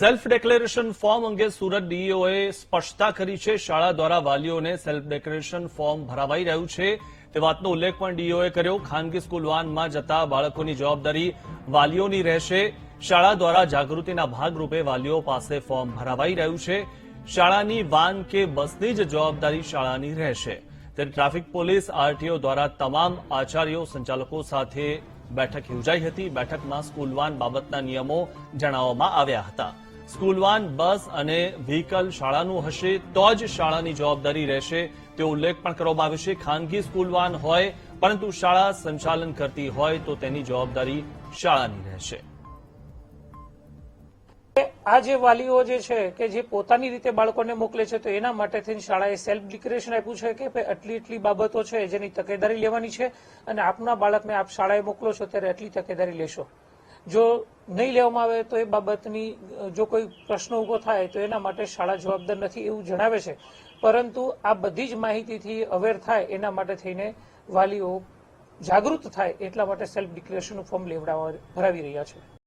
Self declaration form અંગે સુરત ડીઈઓએ સ્પષ્ટતા કરી છે. શાળા દ્વારા વાલીઓને સેલ્ફ ડેક્લેરેશન ફોર્મ ભરાવાઈ રહ્યું છે. તે વાતનો ઉલ્લેખ પણ ડીઈઓએ કર્યો. ખાનગી સ્કૂલ વાનમાં જતા બાળકોની જવાબદારી વાલીઓની રહેશે. શાળા દ્વારા જાગૃતિના ભાગરૂપે વાલીઓ પાસે ફોર્મ ભરાવાઈ રહ્યું છે. શાળાની વાન કે બસની જ જવાબદારી શાળાની રહેશે. ત્યારે ટ્રાફિક પોલીસ, આરટીઓ દ્વારા તમામ આચાર્યો, સંચાલકો સાથે બેઠક યોજાઈ હતી. બેઠકમાં સ્કૂલ વાન બાબતના નિયમો જણાવવામાં આવ્યા હતા. સ્કૂલ વાન બસ અને વ્હીકલ શાળાનું હશે તો જ શાળાની જવાબદારી રહેશે. તે ઉલ્લેખ પણ કરવામાં આવ્યો છે. ખાનગી સ્કૂલ વાન હોય, પરંતુ શાળા સંચાલન કરતી હોય તો તેની જવાબદારી શાળાની રહેશે. આ જે વાલીઓ જે છે કે જે પોતાની રીતે બાળકોને મોકલે છે, તો એના માટે થઈને શાળાએ સેલ્ફ ડિક્લેરેશન આપ્યું છે કે ભાઈ આટલી એટલી બાબતો છે જેની તકેદારી લેવાની છે અને આપના બાળકને આપ શાળાએ મોકલો છો ત્યારે આટલી તકેદારી લેશો. જો નહીં લેવામાં આવે તો એ બાબતની, જો કોઈ પ્રશ્ન ઊભો થાય તો એના માટે શાળા જવાબદાર નથી એવું જણાવે છે. પરંતુ આ બધી જ માહિતીથી અવેર થાય એના માટે થઈને વાલીઓ જાગૃત થાય એટલા માટે સેલ્ફ ડિક્લેરેશનનું ફોર્મ લેવડાવવા, ભરાવી રહ્યા છે.